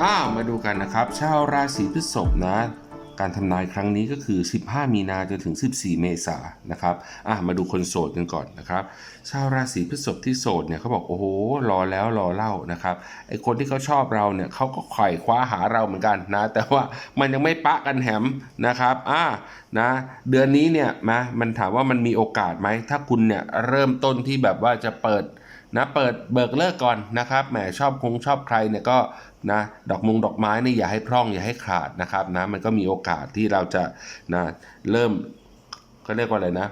อ้ามาดูกันนะครับ ชาวราศีพฤษภนะ การทำนายครั้งนี้ก็คือ 15 มีนาจนถึง 14 เมษายนนะครับอะมาดูคนโสดกันก่อนนะครับ ชาวราศีพฤษภที่โสดเนี่ยเขาบอกโอ้โหรอแล้วรอเล่านะครับไอคนที่เขาชอบเราเนี่ยเขาก็ไขว่คว้าหาเราเหมือนกันนะ แต่ว่ามันยังไม่ปะกันแหมนะครับอะนะเดือนนี้เนี่ยนะมันถามว่ามันมีโอกาสไหมถ้าคุณเนี่ยเริ่มต้นที่แบบว่าจะเปิด นะเปิดเบิกเลิกก่อนนะครับแหมชอบคงชอบใครเนี่ยก็นะดอกมงดอกไม้เนี่ยอย่าให้พร่องอย่าให้ขาดนะครับนะมันก็มีโอกาสที่เราจะนะเริ่มก็เรียกว่าอะไรนะ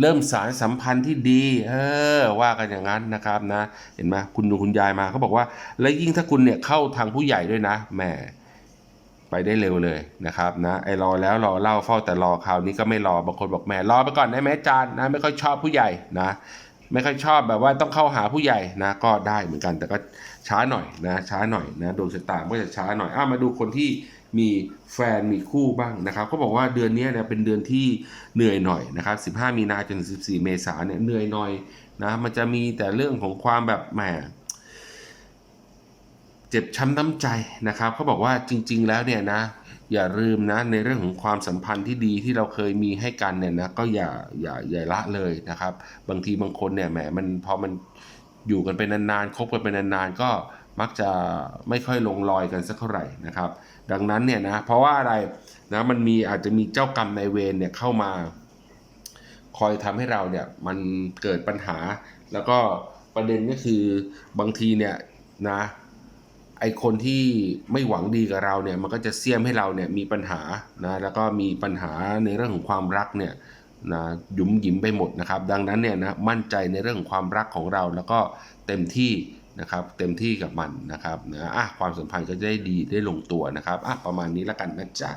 เริ่มสารสัมพันธ์ที่ดี เออว่ากันอย่างนั้นนะครับนะ เห็นไหมคุณดูคุณยายมาเขาบอกว่า แล้วยิ่งถ้าคุณเนี่ยเข้าทางผู้ใหญ่ด้วยนะแหมไปได้เร็วเลยนะครับนะไอ้รอแล้วรอเล่าเฝ้าแต่รอคราวนี้ก็ไม่รอบางคนบอกแหม่รอไปก่อนได้ไหมจารย์นะไม่ค่อยชอบผู้ใหญ่นะ ไม่ค่อยชอบแบบว่าต้องเข้าหาผู้ใหญ่นะก็ได้เหมือนกัน แต่ก็ช้าหน่อยนะช้าหน่อยนะดวงชะตาก็จะช้าหน่อยอะมาดูคนที่มีแฟนมีคู่บ้างนะครับเขาบอกว่าเดือนนี้เนี่ยเป็นเดือนที่เหนื่อยหน่อยนะครับ 15 มีนาจนถึง14 เมษาเนี่ยเหนื่อยหน่อยนะมันจะมีแต่เรื่องของความแบบแหมเจ็บช้ำน้ำใจนะครับเขาบอกว่าจริง ๆ แล้วเนี่ยนะ อย่าลืมนะในเรื่องของความสัมพันธ์ที่ดีที่เราเคยมีให้กันเนี่ยนะก็อย่าอย่าอย่าละเลยนะครับ บางทีบางคนเนี่ยแหมมันพอมันอยู่กันไปนานๆคบกันไปนานๆก็มักจะไม่ค่อยลงรอยกันสักเท่าไหร่นะครับ ดังนั้นเนี่ยนะเพราะว่าอะไรนะมันมีอาจจะมีเจ้ากรรมนายเวรเนี่ยเข้ามา คอยทำให้เราเนี่ยมันเกิดปัญหา แล้วก็ประเด็นก็คือบางทีเนี่ยนะ ไอคนที่ไม่หวังดีกับเราเนี่ยมันก็จะเสี่ยมให้เราเนี่ยมีปัญหานะแล้วก็มีปัญหาในเรื่องของความรักเนี่ยนะหยุมหยิมไปหมดนะครับ ดังนั้นเนี่ยนะมั่นใจในเรื่องของความรักของเราแล้วก็เต็มที่นะครับเต็มที่กับมันนะครับนะอะความสัมพันธ์ก็จะได้ดีได้ลงตัวนะครับอะประมาณนี้แล้วกันนะจ๊ะ